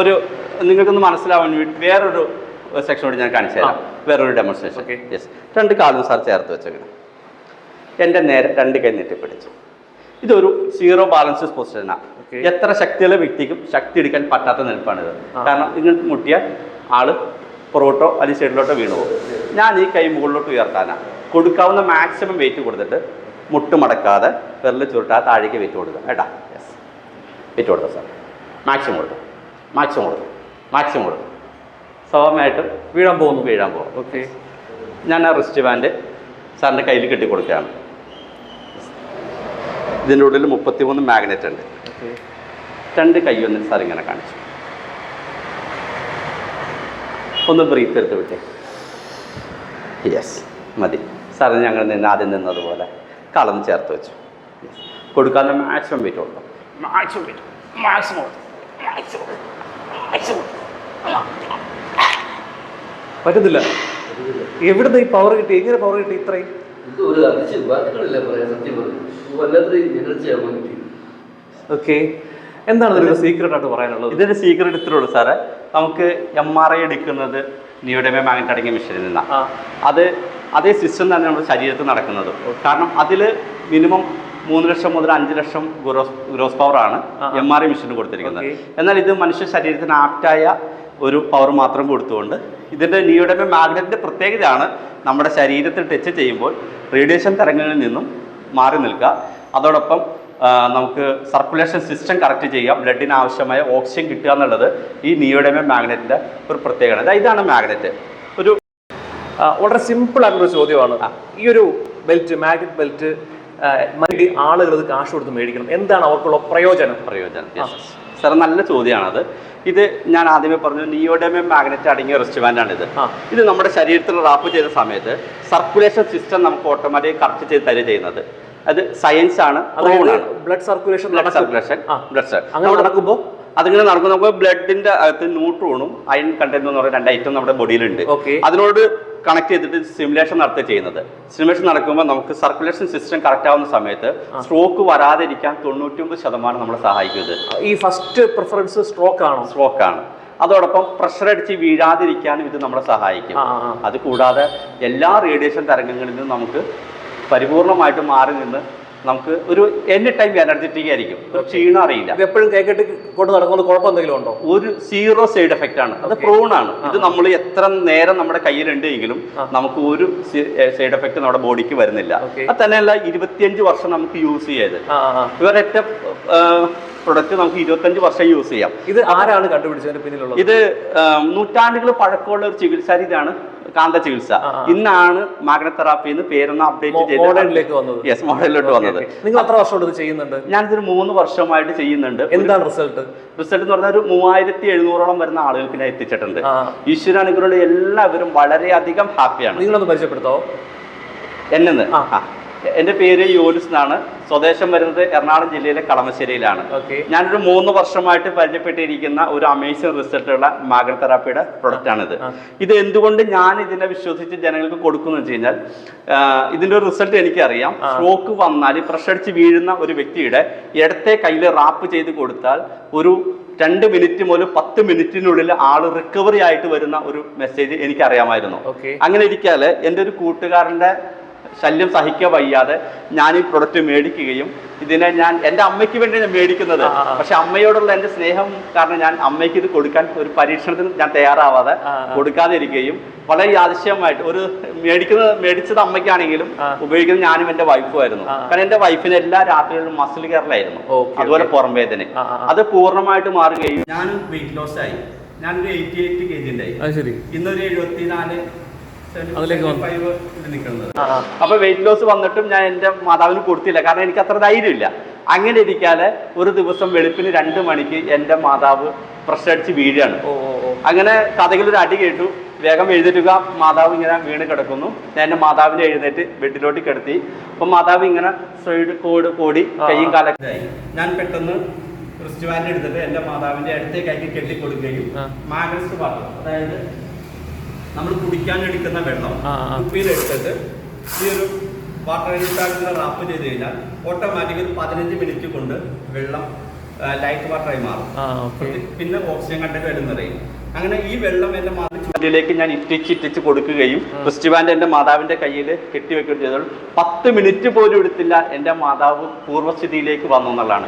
ഒരു നിങ്ങൾക്കൊന്ന് മനസ്സിലാവാൻ വേണ്ടി വേറൊരു സെക്ഷൻ കൂടി ഞാൻ കാണിച്ചു തരാം. വേറൊരു ഡെമോൺസ്ട്രേഷൻ. യെസ് രണ്ട് കാലും സാർ ചേർത്ത് വെച്ചേക്കണം. എന്റെ നേരെ രണ്ട് കൈ നീട്ടിപ്പിടിച്ചു. ഇതൊരു സീറോ ബാലൻസ് പൊസിഷനാണ് എത്ര ശക്തിയുള്ള വ്യക്തിക്കും ശക്തി എടുക്കാൻ പറ്റാത്ത നിൽപ്പാണിത്. കാരണം നിങ്ങൾ മുട്ടിയാൽ ആൾ പുറകോട്ടോ അല്ലെങ്കിൽ സൈഡിലോട്ടോ വീണു പോകും. ഞാൻ ഈ കൈ മുകളിലോട്ട് ഉയർത്താനാണ് കൊടുക്കാവുന്ന മാക്സിമം വെയിറ്റ് കൊടുത്തിട്ട് മുട്ട് മടക്കാതെ വിരൽ ചുരുട്ടാതെ താഴേക്ക് വെയിറ്റ് കൊടുക്കുക. കേട്ടാ? യെസ് വെയിറ്റ് കൊടുക്കുക സാർ മാക്സിമം കൊടുക്കുക മാക്സിമം കൊടുക്കും. മാക്സിമം കൊടുക്കും. സ്വാഭാവികമായിട്ടും വീഴാൻ പോകുന്നു. വീഴാൻ പോകും. ഓക്കെ. ഞാൻ ആ റിസ്റ്റ് ബാൻഡ് സാറിന്റെ കയ്യിൽ കെട്ടി കൊടുക്കുകയാണ്. ഇതിന്റെ ഉള്ളിൽ മുപ്പത്തി മൂന്ന് മാഗ്നറ്റ് ഉണ്ട്. ഓക്കെ. രണ്ട് കൈ ഒന്ന് സാർ ഇങ്ങനെ കാണിച്ചു. ഒന്ന് ബ്രീത്ത് എടുത്ത് വിട്ടേ. യെസ് മതി. സാറിന് ഞങ്ങൾ നിന്ന് ആദ്യം നിന്നതുപോലെ കളം ചേർത്ത് വെച്ചു. കൊടുക്കാൻ മാക്സിമം വെയിറ്റ് കൊടുക്കും മാക്സിമം വെയിറ്റ് മാക്സിമം മാക്സിമം പറ്റുന്നില്ല എവിടുന്ന് ഈ പവർ കിട്ടി? എങ്ങനെ പവർ കിട്ടി ഇത്രയും? ഇത് ഒരു അതിശയം വാക്കുകളില്ല പറയാൻ സത്യം പറഞ്ഞു? വല്ലാത്തൊരു എനർജിയാണ് കിട്ടി. ഓക്കെ എന്താണ് ഇതിന്റെ സീക്രട്ട് ആയിട്ട് പറയാനുള്ളത്? ഇതിന്റെ സീക്രട്ട് ഇത്രേ ഉള്ളൂ സാറേ. നമുക്ക് എം ആർ ഐ എടുക്കുന്നത് നിയോഡമേ മാഗ്നറ്റ് അടങ്ങിയ മെഷീനിൽ നിന്നാണ് ആ. അത് അതേ സിസ്റ്റം തന്നെ നമ്മുടെ ശരീരത്തിൽ നടക്കുന്നത്. കാരണം അതിൽ മിനിമം മൂന്ന് ലക്ഷം മുതൽ അഞ്ച് ലക്ഷം ഗ്രോസ് ഗ്രോസ് പവർ ആണ് ആ, ആ. എം ആർ ഐ മെഷീന് കൊടുത്തിരിക്കുന്നത്. എന്നാൽ ഇത് മനുഷ്യ ശരീരത്തിന് ആപ്റ്റായ ഒരു പവർ മാത്രം കൊടുത്തുകൊണ്ട് ഇതിന്റെ നിയോഡമ മാഗ്നറ്റിന്റെ പ്രത്യേകതയാണ് നമ്മുടെ ശരീരത്തിൽ ടച്ച് ചെയ്യുമ്പോൾ റേഡിയേഷൻ തരംഗങ്ങളിൽ നിന്നും മാറി നിൽക്കുക. അതോടൊപ്പം നമുക്ക് സർക്കുലേഷൻ സിസ്റ്റം കറക്റ്റ് ചെയ്യാം. ബ്ലഡിന് ആവശ്യമായ ഓക്സിജൻ കിട്ടുക എന്നുള്ളത് ഈ നിയോഡമ മാഗ്നറ്റിന്റെ ഒരു പ്രത്യേകത. അതായത് ഇതാണ് മാഗ്നറ്റ് ഒരു വളരെ സിമ്പിൾ ആയിട്ടുള്ള ചോദ്യമാണ്. ഈ ഒരു ബെൽറ്റ് മാഗ്നറ്റ് ബെൽറ്റ് ആളുകൾ ഇത് കാശ് കൊടുത്ത് മേടിക്കണം. എന്താണ് അവർക്കുള്ള പ്രയോജനം? പ്രയോജനം സാർ നല്ല ചോദ്യമാണത്. ഇത് ഞാൻ ആദ്യമേ പറഞ്ഞു നിയോഡമേ മാഗ്നറ്റ് അടങ്ങിയ റെസ്റ്റോറന്റ് ഇത് ആ. ഇത് നമ്മുടെ ശരീരത്തിൽ റാപ്പ് ചെയ്ത സമയത്ത് സർക്കുലേഷൻ സിസ്റ്റം നമുക്ക് ഓട്ടോമാറ്റിക് കറക്റ്റ് ചെയ്ത് തരിക ചെയ്യുന്നത്. അത് സയൻസ് ആണ് blood circulation blood circulation blood അങ്ങനെ നടക്കുമ്പോൾ അതിങ്ങനെ നടക്കും നമുക്ക് ബ്ലഡിന്റെ അകത്ത് ന്യൂട്രോണും അയൺ കണ്ടന്റ് എന്ന് പറയുന്ന രണ്ട് ഐറ്റം നമ്മുടെ ബോഡിയിലുണ്ട്. അതിനോട് കണക്ട് ചെയ്തിട്ട് സിമുലേഷൻ നടത്തുക ചെയ്യുന്നത്. സിമുലേഷൻ നടക്കുമ്പോൾ നമുക്ക് സർക്കുലേഷൻ സിസ്റ്റം കറക്റ്റ് ആവുന്ന സമയത്ത് സ്ട്രോക്ക് വരാതിരിക്കാൻ തൊണ്ണൂറ്റി ശതമാനം നമ്മളെ സഹായിക്കുന്നത് ഈ ഫസ്റ്റ് പ്രിഫറൻസ് സ്ട്രോക്ക് ആണ്? സ്ട്രോക്ക് ആണ്. അതോടൊപ്പം പ്രഷർ അടിച്ച് വീഴാതിരിക്കാനും ഇത് നമ്മളെ സഹായിക്കും. അത് കൂടാതെ എല്ലാ റേഡിയേഷൻ തരംഗങ്ങളിൽ നിന്നും നമുക്ക് പരിപൂർണമായിട്ട് മാറി നിന്ന് നമുക്ക് ഒരു എനി ടൈം എനർജറ്റിക് ആയിരിക്കും. ഒരു ക്ഷീണം അറിയില്ല. എപ്പോഴും കേക്കിട്ട് കൊണ്ട് നടക്കുന്ന കുഴപ്പം എന്തെങ്കിലും ഉണ്ടോ? ഒരു സീറോ സൈഡ് എഫക്റ്റ് ആണ്. അത് പ്രൂൺ ആണ്. ഇത് നമ്മൾ എത്ര നേരം നമ്മുടെ കയ്യിലുണ്ട് എങ്കിലും നമുക്ക് ഒരു സൈഡ് എഫക്റ്റ് നമ്മുടെ ബോഡിക്ക് വരുന്നില്ല. അത് തന്നെയല്ല ഇരുപത്തിയഞ്ച് വർഷം നമുക്ക് യൂസ് ചെയ്ത്. ഇവരൊറ്റ പ്രൊഡക്റ്റ് നമുക്ക് ഇരുപത്തഞ്ച് വർഷം യൂസ് ചെയ്യാം. ഇത് ആരാണ് കണ്ടുപിടിച്ചതിന് പിന്നിലുള്ളത്? ഇത് നൂറ്റാണ്ടുകൾ പഴക്കമുള്ള ഒരു ചികിത്സാ രീതിയാണ് കാന്ത ചികിത്സ ഇന്നാണ്. ഇന്നാണ് മാഗ്നതെറാപ്പി എന്ന് പേരൊന്ന് അപ്ഡേറ്റ് ചെയ്ത് മോഡലിലേക്ക് വന്നത്. യെസ് മോഡലിലോട്ട് വന്നത്. നിങ്ങൾ എത്ര വർഷം കൊണ്ട് ഇത് ചെയ്യുന്നുണ്ട്? ഞാനിതൊരു മൂന്ന് വർഷമായിട്ട് ചെയ്യുന്നുണ്ട്. എന്താണ് റിസൾട്ട്? റിസൾട്ട് എന്ന് പറഞ്ഞാൽ ഒരു മൂവായിരത്തി എഴുന്നൂറോളം വരുന്ന ആളുകൾക്ക് ഞാൻ എത്തിച്ചിട്ടുണ്ട്. ഈശ്വരാനുഗ്രഹം എല്ലാവരും വളരെയധികം ഹാപ്പിയാണ്. നിങ്ങളൊന്ന് പരിചയപ്പെടുത്തോ. ആ. എന്റെ പേര് യോലിസ് എന്നാണ്. സ്വദേശം വരുന്നത് എറണാകുളം ജില്ലയിലെ കളമശ്ശേരിയിലാണ്. ഞാനൊരു മൂന്ന് വർഷമായിട്ട് പരിചയപ്പെട്ടിരിക്കുന്ന ഒരു അമേസിംഗ് റിസൾട്ടുള്ള മാഗ്ര തെറാപ്പിയുടെ പ്രൊഡക്റ്റ് ആണിത്. ഇത് എന്തുകൊണ്ട് ഞാൻ ഇതിനെ വിശ്വസിച്ച് ജനങ്ങൾക്ക് കൊടുക്കുന്നു വെച്ച് കഴിഞ്ഞാൽ ഇതിന്റെ ഒരു റിസൾട്ട് എനിക്കറിയാം. സ്ട്രോക്ക് വന്നാൽ പ്രഷർ അടിച്ച് വീഴുന്ന ഒരു വ്യക്തിയുടെ ഇടത്തെ കയ്യിൽ റാപ്പ് ചെയ്ത് കൊടുത്താൽ ഒരു രണ്ട് മിനിറ്റ് മുതൽ പത്ത് മിനിറ്റിനുള്ളിൽ ആൾ റിക്കവറി ആയിട്ട് വരുന്ന ഒരു മെസ്സേജ് എനിക്കറിയാമായിരുന്നു. അങ്ങനെ ഇരിക്കാൽ എന്റെ ഒരു കൂട്ടുകാരന്റെ ശല്യം സഹിക്കാൻ വയ്യാതെ ഞാൻ ഈ പ്രൊഡക്റ്റ് മേടിക്കുകയും ഇതിനെ ഞാൻ എന്റെ അമ്മയ്ക്ക് വേണ്ടി ഞാൻ മേടിക്കുന്നത്. പക്ഷെ അമ്മയോടുള്ള എന്റെ സ്നേഹം കാരണം ഞാൻ അമ്മയ്ക്ക് ഇത് കൊടുക്കാൻ ഒരു പരീക്ഷണത്തിന് ഞാൻ തയ്യാറാവാതെ ആ, ആ. കൊടുക്കാതെ ഇരിക്കുകയും വളരെ യാദൃശ്യമായിട്ട് ഒരു മേടിക്കുന്നത് മേടിച്ചത് അമ്മയ്ക്കാണെങ്കിലും ഉപയോഗിക്കുന്നത് ഞാനും എന്റെ വൈഫും ആയിരുന്നു. കാരണം എന്റെ വൈഫിന് എല്ലാ രാത്രികളിലും മസിൽ കയറലായിരുന്നു അതുപോലെ. പുറം വേദന. അത് പൂർണമായിട്ട് മാറുകയും ഞാനും വെയിറ്റ് ലോസ് ആയി ഞാനൊരു എയ്റ്റി എയ്റ്റ് കെ ജി ഉണ്ടായി ശരി ഇന്നൊരു എഴുപത്തിനാല് അതിലേക്ക് അപ്പൊ വെയിറ്റ് ലോസ് വന്നിട്ടും ഞാൻ എന്റെ മാതാവിന് കൊടുത്തില്ല. കാരണം എനിക്ക് അത്ര ധൈര്യമില്ല. അങ്ങനെ ഇരിക്കാതെ ഒരു ദിവസം വെളുപ്പിന് രണ്ട് മണിക്ക് എന്റെ മാതാവ് ഓ ഓ അങ്ങനെ കഥകൾ ഒരു അടി കേട്ടു. വേഗം എഴുന്നേറ്റുക മാതാവ് ഇങ്ങനെ വീണ് കിടക്കുന്നു. ഞാൻ എന്റെ മാതാവിനെ എഴുന്നേറ്റ് ബെഡിലോട്ട് കിടത്തി. അപ്പൊ മാതാവ് ഇങ്ങനെ സൈഡ് കോട് കോടി കൈയും കാലൊക്കെ ഞാൻ പെട്ടെന്ന് ക്രിസ്റ്റുവാനെടുത്തിട്ട് എടുത്തിട്ട് എന്റെ മാതാവിന്റെ അടുത്തേക്കാക്കി കെട്ടിക്കൊടുക്കുകയും കൊടുക്കുകയും മാഗ്രസ് പറഞ്ഞു. അതായത് നമ്മൾ കുടിക്കാൻ എടുക്കുന്ന വെള്ളം ആ. കുപ്പിയിലെടുത്തിട്ട് ഈ ഒരു വാട്ടർ ടാങ്കിനെ റാപ്പ് ചെയ്ത് കഴിഞ്ഞാൽ ഓട്ടോമാറ്റിക് ഒരു പതിനഞ്ച് മിനിറ്റ് കൊണ്ട് വെള്ളം ലൈറ്റ് വാട്ടറായി മാറും. പിന്നെ ഓക്സിജൻ കണ്ടന്റ് വരുന്നറിയും അങ്ങനെ ഈ വെള്ളം എന്റെ മാതാവിലേക്ക് ഞാൻ ഇറ്റിച്ച് ഇറ്റിച്ച് കൊടുക്കുകയും ക്രിസ്റ്റിവാന്റെ എന്റെ എന്റെ മാതാവിന്റെ കയ്യിൽ കെട്ടിവെക്കുകയും ചെയ്തപ്പോൾ പത്ത് മിനിറ്റ് പോലും എടുത്തില്ല എന്റെ മാതാവ് പൂർവസ്ഥിതിയിലേക്ക് വന്നു എന്നുള്ളതാണ്.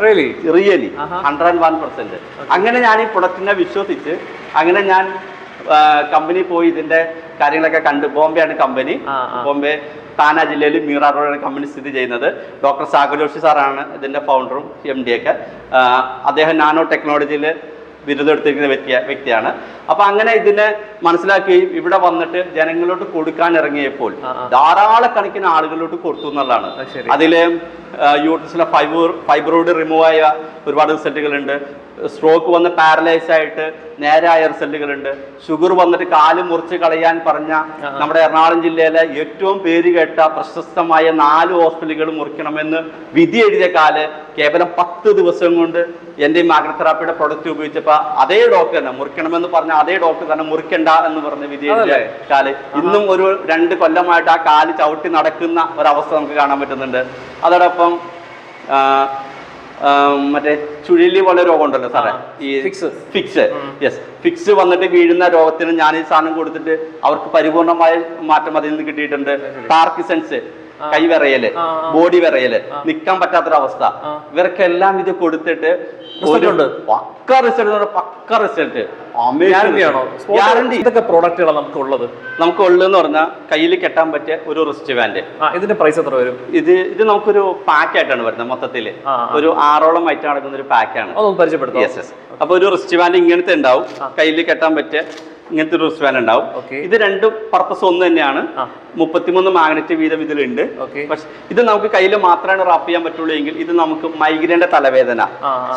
Really. Hundred and one percent അങ്ങനെ ഞാൻ ഈ പ്രൊഡക്റ്റിനെ വിശ്വസിച്ച് അങ്ങനെ ഞാൻ കമ്പനി പോയി ഇതിന്റെ കാര്യങ്ങളൊക്കെ കണ്ട്. ബോംബെ ആണ് കമ്പനി. ബോംബെ താന ജില്ലയിൽ മീറ റോഡാണ് കമ്പനി സ്ഥിതി ചെയ്യുന്നത്. ഡോക്ടർ സാഗർ ജോഷി സാറാണ് ഇതിന്റെ ഫൗണ്ടറും എം ഡി ഒക്കെ. അദ്ദേഹം നാനോ ടെക്നോളജിയിൽ ബിരുദം എടുത്തിരിക്കുന്ന വ്യക്തി വ്യക്തിയാണ്. അപ്പൊ അങ്ങനെ ഇതിനെ മനസ്സിലാക്കി ഇവിടെ വന്നിട്ട് ജനങ്ങളോട് കൊടുക്കാൻ ഇറങ്ങിയപ്പോൾ ധാരാളക്കണക്കിന് ആളുകളിലോട്ട് കൊടുത്തു എന്നുള്ളതാണ്. അതിലെ യൂട്ടിലെ അതിൽ യൂട്രസിലെ ഫൈബർ ഫൈബ്രോയിഡ് റിമൂവ് ആയ ഒരുപാട് റിസൾട്ടുകളുണ്ട് സ്ട്രോക്ക് വന്ന് പാരലൈസ് ആയിട്ട് നേരായ റിസൾട്ടുകളുണ്ട് ഷുഗർ വന്നിട്ട് കാൽ മുറിച്ച് കളയാൻ പറഞ്ഞ നമ്മുടെ എറണാകുളം ജില്ലയിലെ ഏറ്റവും പേര് കേട്ട പ്രശസ്തമായ നാല് ഹോസ്പിറ്റലുകൾ മുറിക്കണമെന്ന് വിധി എഴുതിയ കാൽ കേവലം പത്ത് ദിവസം കൊണ്ട് എന്റെ മാഗ്നതെറാപ്പിയുടെ പ്രൊഡക്റ്റ് ഉപയോഗിച്ചപ്പോൾ അതേ ഡോക്ടർ തന്നെ മുറിക്കണമെന്ന് പറഞ്ഞ അതേ ഡോക്ടർ തന്നെ മുറിക്കണ്ട എന്ന് പറഞ്ഞ് വിധി എഴുതിയ? കാൽ. ഇന്നും ഒരു രണ്ട് കൊല്ലമായിട്ട് ആ കാൽ ചവിട്ടി നടക്കുന്ന ഒരവസ്ഥ നമുക്ക് കാണാൻ പറ്റുന്നുണ്ട്. അതോടൊപ്പം മറ്റേ ചുഴലി പോലെ രോഗം ഉണ്ടല്ലോ സാറേ ഈ ഫിക്സ്. ഫിക്സ്. യെസ് ഫിക്സ് വന്നിട്ട് വീഴുന്ന രോഗത്തിന് ഞാൻ ഈ സാധനം കൊടുത്തിട്ട് അവർക്ക് പരിപൂർണമായ മാറ്റം അതിൽ നിന്ന് കിട്ടിയിട്ടുണ്ട്. പാർക്കിസൺസ്. കൈ വിറയൽ ആ, ആ. ബോഡി വിറയൽ നിൽക്കാൻ പറ്റാത്തൊരവസ്ഥ. ഇവർക്കെല്ലാം ഇത് കൊടുത്തിട്ട് പക്ക റിസൾട്ട് പക്ക റിസൾട്ട്. ഗ്യാരണ്ടി ഇതൊക്കെ പ്രോഡക്റ്റുകളാണ് നമുക്ക് ഉള്ളത് നമുക്ക് ഉള്ളതെന്ന് പറഞ്ഞാൽ കയ്യിൽ കെട്ടാൻ പറ്റിയ ഒരു റിസ്റ്റ് ബാൻഡ് ഇതിന്റെ പ്രൈസ് എത്ര വരും? ഇത് ഇത് നമുക്കൊരു പാക്ക് ആയിട്ടാണ് വരുന്നത് മൊത്തത്തിൽ. ഒരു ആറോളം ഐറ്റം അടക്കുന്ന ഒരു പാക്കാണ് പരിചയപ്പെടുത്തും. അപ്പൊ ഒരു റിസ്റ്റ് ബാൻഡ് ഇങ്ങനത്തെ ഉണ്ടാവും. കയ്യിൽ കെട്ടാൻ പറ്റിയ ഇങ്ങനത്തെ ഒരു റിസ്റ്റ് ബാൻഡ് ഉണ്ടാവും ഇത് രണ്ടും പർപ്പസ് ഒന്ന് തന്നെയാണ്. മുപ്പത്തിമൂന്ന് മാഗ്നറ്റ് വീതം ഇതിലുണ്ട്. പക്ഷെ ഇത് നമുക്ക് കയ്യിൽ മാത്രമാണ് റാപ്പ് ചെയ്യാൻ പറ്റുള്ളൂ എങ്കിൽ ഇത് നമുക്ക് മൈഗ്രേന്റെ തലവേദന.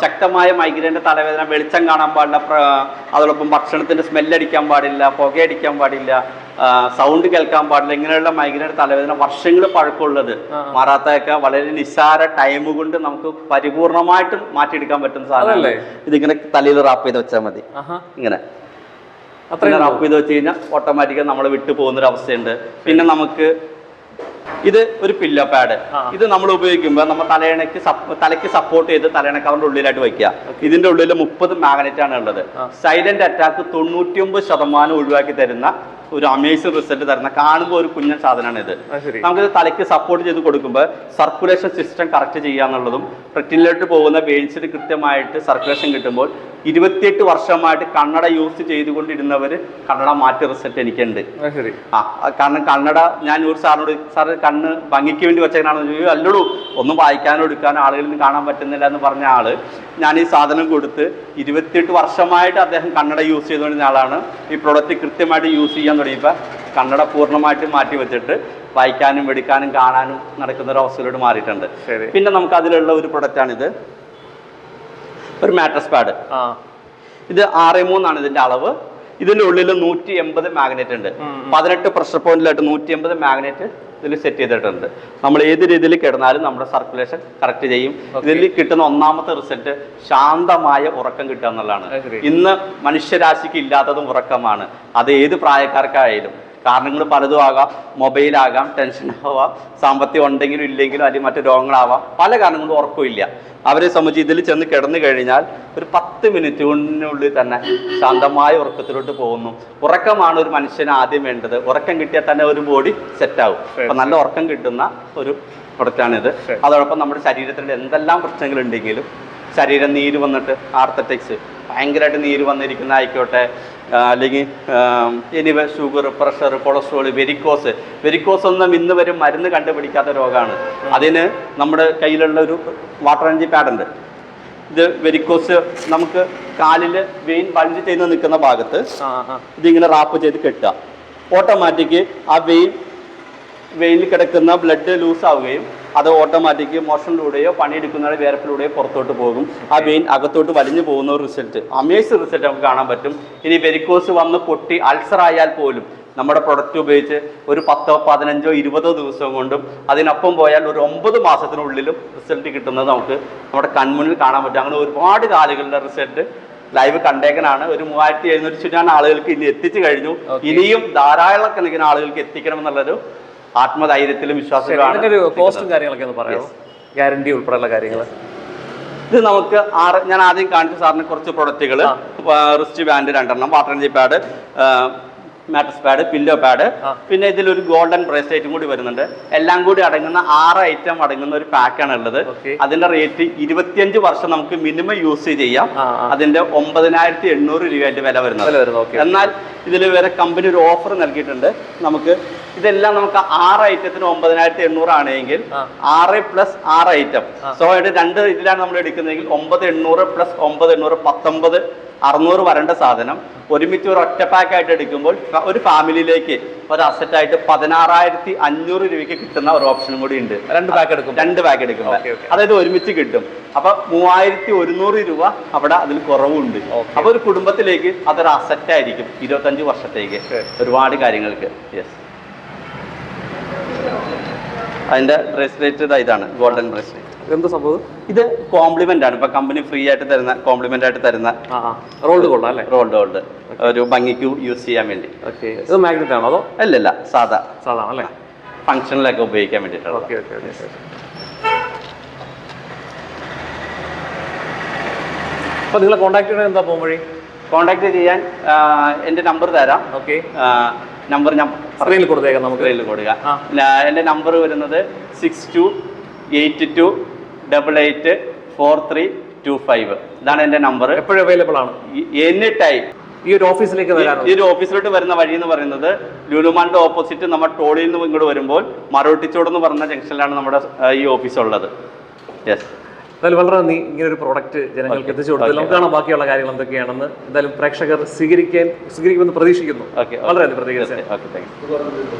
ശക്തമായ മൈഗ്രേന്റെ തലവേദന വെളിച്ചം കാണാൻ പാടില്ല അതോടൊപ്പം ഭക്ഷണത്തിന്റെ സ്മെല്ലടിക്കാൻ പാടില്ല പുകയടിക്കാൻ പാടില്ല സൗണ്ട് കേൾക്കാൻ പാടില്ല ഇങ്ങനെയുള്ള മൈഗ്രേന്റെ തലവേദന വർഷങ്ങൾ പഴക്കമുള്ളത്. മാറാത്തതൊക്കെ വളരെ നിസ്സാര ടൈം കൊണ്ട് നമുക്ക് പരിപൂർണമായിട്ടും മാറ്റിയെടുക്കാൻ പറ്റുന്ന സാധനമാണ്. ഇതിങ്ങനെ തലയിൽ റാപ്പ് ചെയ്ത് വെച്ചാൽ മതി. ഇങ്ങനെ. അത്രയും റാപ്പ് ചെയ്ത് വെച്ച് കഴിഞ്ഞാൽ ഓട്ടോമാറ്റിക്കായി നമ്മൾ വിട്ടു പോകുന്ന ഒരു അവസ്ഥയുണ്ട് പിന്നെ നമുക്ക് ഇത് ഒരു പില്ലോ പാഡ് ഇത് നമ്മൾ ഉപയോഗിക്കുമ്പോൾ നമ്മൾ തലയണയ്ക്ക് തലയ്ക്ക് സപ്പോർട്ട് ചെയ്ത് തലയണക്ക് അവരുടെ ഉള്ളിലായിട്ട് വയ്ക്കുക. ഇതിന്റെ ഉള്ളിൽ മുപ്പത് മാഗ്നറ്റ് ആണ് ഉള്ളത്. സൈലന്റ് അറ്റാക്ക് തൊണ്ണൂറ്റിയൊമ്പത് ശതമാനം ഒഴിവാക്കി തരുന്ന ഒരു അമേസിംഗ് റിസൾട്ട് തരുന്ന കാണുമ്പോൾ ഒരു കുഞ്ഞൻ സാധനമാണ് ഇത് നമുക്കിത് തലയ്ക്ക് സപ്പോർട്ട് ചെയ്ത് കൊടുക്കുമ്പോൾ സർക്കുലേഷൻ സിസ്റ്റം കറക്റ്റ് ചെയ്യുക എന്നുള്ളതും റെറ്റിനിലോട്ട് പോകുന്ന വെയിൻസിന് കൃത്യമായിട്ട് സർക്കുലേഷൻ കിട്ടുമ്പോൾ ഇരുപത്തിയെട്ട് വർഷമായിട്ട് കണ്ണട യൂസ് ചെയ്തുകൊണ്ടിരുന്നവർ കണ്ണട മാറ്റി റിസൾട്ട് എനിക്കുണ്ട്. ആ കാരണം കണ്ണട ഞാൻ ഒരു സാറിനോട് സാർ കണ്ണ് ഭംഗിക്ക് വേണ്ടി വെച്ചേക്കണാണെന്ന് ചോദിച്ചു. അല്ലടൂ ഒന്നും വായിക്കാനോ എടുക്കാനോ ആളുകളിൽ നിന്ന് കാണാൻ പറ്റുന്നില്ല എന്ന് പറഞ്ഞ ആൾ ഞാൻ ഈ സാധനം കൊടുത്ത് ഇരുപത്തിയെട്ട് വർഷമായിട്ട് അദ്ദേഹം കണ്ണട യൂസ് ചെയ്തുകൊണ്ടിരുന്ന ആളാണ്. ഈ പ്രോഡക്റ്റ് കൃത്യമായിട്ട് യൂസ് ചെയ്യാൻ തുടങ്ങിയപ്പോൾ കണ്ണട പൂർണമായിട്ട് മാറ്റി വെച്ചിട്ട് വായിക്കാനും വെടിക്കാനും കാണാനും നടക്കുന്ന ഒരു അവസ്ഥയിലോട് മാറിയിട്ടുണ്ട് പിന്നെ നമുക്ക് അതിലുള്ള ഒരു പ്രൊഡക്റ്റാണിത് ഒരു മാട്രസ് പാഡ് ഇത് ആറ് മൂന്നാണ് ഇതിന്റെ അളവ്. ഇതിന്റെ ഉള്ളിൽ നൂറ്റി എൺപത് മാഗ്നറ്റ് ഉണ്ട്. പതിനെട്ട് പ്രഷർ പോയിന്റിലായിട്ട് നൂറ്റി എൺപത് മാഗ്നറ്റ് ഇതിൽ സെറ്റ് ചെയ്തിട്ടുണ്ട്. നമ്മൾ ഏത് രീതിയിൽ കിടന്നാലും നമ്മുടെ സർക്കുലേഷൻ കറക്റ്റ് ചെയ്യും. ഇതിൽ കിട്ടുന്ന ഒന്നാമത്തെ റിസൾട്ട് ശാന്തമായ ഉറക്കം കിട്ടുക എന്നുള്ളതാണ്. ഇന്ന് മനുഷ്യരാശിക്ക് ഇല്ലാത്തതും ഉറക്കമാണ്. അത് ഏത് പ്രായക്കാർക്കായാലും. കാരണങ്ങൾ പലതും ആകാം. മൊബൈലാകാം ടെൻഷൻ ആവാം സാമ്പത്തികം ഉണ്ടെങ്കിലും ഇല്ലെങ്കിലും അല്ലെങ്കിൽ മറ്റു രോഗങ്ങളാവാം. പല കാരണങ്ങളും ഉറക്കമില്ല അവരെ സംബന്ധിച്ച് ഇതിൽ ചെന്ന് കിടന്നു കഴിഞ്ഞാൽ ഒരു പത്ത് മിനിറ്റിനുള്ളിൽ തന്നെ ശാന്തമായ ഉറക്കത്തിലോട്ട് പോകുന്നു. ഉറക്കമാണ് ഒരു മനുഷ്യന് ആദ്യം വേണ്ടത്. ഉറക്കം കിട്ടിയാൽ തന്നെ ഒരു ബോഡി സെറ്റാവും അപ്പൊ നല്ല ഉറക്കം കിട്ടുന്ന ഒരു പ്രൊഡക്റ്റാണിത്. അതോടൊപ്പം നമ്മുടെ ശരീരത്തിന്റെ എന്തെല്ലാം പ്രശ്നങ്ങളുണ്ടെങ്കിലും ശരീരം നീര് വന്നിട്ട് ആർത്തറ്റിക്സ് ഭയങ്കരമായിട്ട് നീര് വന്നിരിക്കുന്ന ആയിക്കോട്ടെ. അല്ലെങ്കിൽ anyway sugar pressure cholesterol varicose varicose ഒന്നും ഇന്ന് വരെ മരുന്ന് കണ്ടുപിടിക്കാത്ത രോഗമാണ് അതിന് നമ്മുടെ കയ്യിലുള്ള ഒരു വാട്ടർ എനർജി പാഡ് ഉണ്ട് ഇത് വെരിക്കോസ് നമുക്ക് കാലിൽ വെയിൻ പഞ്ച് ചെയ്ത് നിൽക്കുന്ന ഭാഗത്ത് ഇതിങ്ങനെ റാപ്പ് ചെയ്ത് കെട്ടുക. ഓട്ടോമാറ്റിക് ആ വെയിൻ വെയിനിൽ കിടക്കുന്ന ബ്ലഡ് ലൂസ് ആവുകയും അത് ഓട്ടോമാറ്റിക് മോഷണിലൂടെയോ പണിയെടുക്കുന്ന വേരപ്പിലൂടെയോ പുറത്തോട്ട് പോകും. ആ വെയിൻ അകത്തോട്ട് വലിഞ്ഞു പോകുന്ന ഒരു റിസൾട്ട് അമേസ് റിസൾട്ട് നമുക്ക് കാണാൻ പറ്റും. ഇനി വെരിക്കോസ് വന്ന് പൊട്ടി അൾസർ ആയാൽ പോലും നമ്മുടെ പ്രൊഡക്റ്റ് ഉപയോഗിച്ച് ഒരു പത്തോ പതിനഞ്ചോ ഇരുപതോ ദിവസം കൊണ്ടും അതിനൊപ്പം പോയാൽ ഒരു ഒമ്പത് മാസത്തിനുള്ളിലും റിസൾട്ട് കിട്ടുന്നത് നമുക്ക് നമ്മുടെ കൺമുന്നിൽ കാണാൻ പറ്റും. അങ്ങനെ ഒരുപാട് കാലുകളുടെ റിസൾട്ട് ലൈവ് കണ്ടേക്കനാണ് ഒരു മൂവായിരത്തി എഴുന്നൂറ്റി ചുറ്റാൻ ആളുകൾക്ക് ഇനി എത്തിച്ചു കഴിഞ്ഞു. ഇനിയും ഇനിയും ധാരാളക്കണക്കിന് ആളുകൾക്ക് എത്തിക്കണം എന്നുള്ളൊരു ആത്മധൈര്യത്തിലും വിശ്വാസത്തിലും കോസ്റ്റും കാര്യങ്ങളൊക്കെ ഒന്ന് പറയാമോ ഗ്യാരണ്ടി ഉൾപ്പെടെയുള്ള കാര്യങ്ങൾ. ഇത് നമുക്ക് ആറ് ഞാൻ ആദ്യം കാണിച്ച സാറിന് കുറച്ച് പ്രൊഡക്റ്റുകൾ റിസ്റ്റ് ബാൻഡ് രണ്ടെണ്ണം water energy pad mattress pad pillow pad പിന്നെ ഇതിൽ ഒരു ഗോൾഡൻ ബ്രേസ്ലെറ്റും കൂടി വരുന്നുണ്ട്. എല്ലാം കൂടി അടങ്ങുന്ന ആറ് ഐറ്റം അടങ്ങുന്ന ഒരു പാക്കാണ് ഉള്ളത്. അതിന്റെ റേറ്റ് ഇരുപത്തിയഞ്ച് വർഷം നമുക്ക് മിനിമം യൂസ് ചെയ്യാം. അതിന്റെ ഒമ്പതിനായിരത്തി എണ്ണൂറ് രൂപയായിട്ട് വില വരുന്നത്. എന്നാൽ ഇതിൽ വേറെ കമ്പനി ഒരു ഓഫർ നൽകിയിട്ടുണ്ട്. നമുക്ക് ഇതെല്ലാം നമുക്ക് ആറ് ഐറ്റത്തിന് ഒമ്പതിനായിരത്തി എണ്ണൂറ് ആണെങ്കിൽ ആറ് പ്ലസ് ആറ് ഐറ്റം സോ രണ്ട് ഇതിലാണ് നമ്മൾ എടുക്കുന്നതെങ്കിൽ ഒമ്പത് എണ്ണൂറ് പ്ലസ് ഒമ്പത് എണ്ണൂറ് പത്തൊമ്പത് അറുന്നൂറ് വരേണ്ട സാധനം. ഒരുമിച്ച് ഒരു ഒറ്റ പാക്കായിട്ട് എടുക്കുമ്പോൾ ഒരു ഫാമിലിയിലേക്ക് ഒരു അസറ്റായിട്ട് പതിനാറായിരത്തി അഞ്ഞൂറ് രൂപയ്ക്ക് കിട്ടുന്ന ഒരു ഓപ്ഷനും കൂടി ഉണ്ട്. രണ്ട് പാക്ക് എടുക്കും രണ്ട് പാക്ക് എടുക്കുമ്പോൾ. അതായത് ഒരുമിച്ച് കിട്ടും. അപ്പൊ മൂവായിരത്തി ഒരുന്നൂറ് രൂപ അവിടെ അതിൽ കുറവുണ്ട്. അപ്പൊ ഒരു കുടുംബത്തിലേക്ക് അതൊരു അസറ്റ് ആയിരിക്കും ഇരുപത്തഞ്ച് വർഷത്തേക്ക്. ഒരുപാട് കാര്യങ്ങൾക്ക്. യെസ് അതിന്റെ ബ്രേസ്ലെറ്റ് ഇതാ ഇതാണ് ഗോൾഡൻ ബ്രേസ്ലെറ്റ് എന്ത് സംഭവം? ഇത് കോംപ്ലിമെന്റ് ആണ്. ഇപ്പൊ കമ്പനി ഫ്രീ ആയിട്ട് തരുന്ന കോംപ്ലിമെന്റ് ആയിട്ട് തരുന്ന റോൾഡ് കൊള്ളാം അല്ലേ റോൾഡ് ഗോൾഡ് ഒരു ഭംഗിക്ക് യൂസ് ചെയ്യാൻ വേണ്ടി. ഓക്കെ ഇത് മാഗ്നറ്റ് ആണോ അതോ? അല്ല അല്ല സാധാ. സാധാ അല്ലേ ഫംഗ്ഷനിലൊക്കെ ഉപയോഗിക്കാൻ വേണ്ടിട്ടാണ് ഓക്കെ ഓക്കെ ഓക്കെ അപ്പൊ നിങ്ങളെ കോൺടാക്ട് ചെയ്യണത് എന്താ പോകുമ്പോഴേ കോൺടാക്ട് ചെയ്യാൻ എന്റെ എന്റെ നമ്പർ തരാം. ഓക്കെ നമ്പർ ഞാൻ സ്ക്രീനിൽ കൊടുത്തേക്കാം നമുക്ക്. സ്ക്രീനിൽ. ന- എന്റെ നമ്പർ വരുന്നത് six two eight two double eight four three two five ഇതാണ് എന്റെ നമ്പർ എപ്പോഴും അവൈലബിൾ ആണ്. എനി ടൈം ഈ ഒരു ഓഫീസിലേക്ക് വരാം ഈ ഒരു ഓഫീസിലോട്ട് വരുന്ന വഴി എന്ന് പറയുന്നത് ലുലുമാന്റെ ഓപ്പോസിറ്റ് നമ്മൾ ടോളിൽ നിന്ന് ഇങ്ങോട്ട് വരുമ്പോൾ മറോട്ടിച്ചോട് എന്ന് പറഞ്ഞ ജംഗ്ഷനിലാണ് നമ്മുടെ ഈ ഓഫീസ് ഉള്ളത്. യെസ് എന്തായാലും വളരെ നന്ദി. ഇങ്ങനെ ഒരു പ്രോഡക്റ്റ് ജനങ്ങൾക്ക് എത്തിച്ചു കൊടുത്തത് നമുക്ക് കാണാം ബാക്കിയുള്ള കാര്യങ്ങൾ എന്തൊക്കെയാണെന്ന്. എന്തായാലും പ്രേക്ഷകർ സ്വീകരിക്കാൻ സ്വീകരിക്കുമെന്ന് പ്രതീക്ഷിക്കുന്നു. ഓക്കെ വളരെ നന്ദി. പ്രതീക്ഷിച്ചു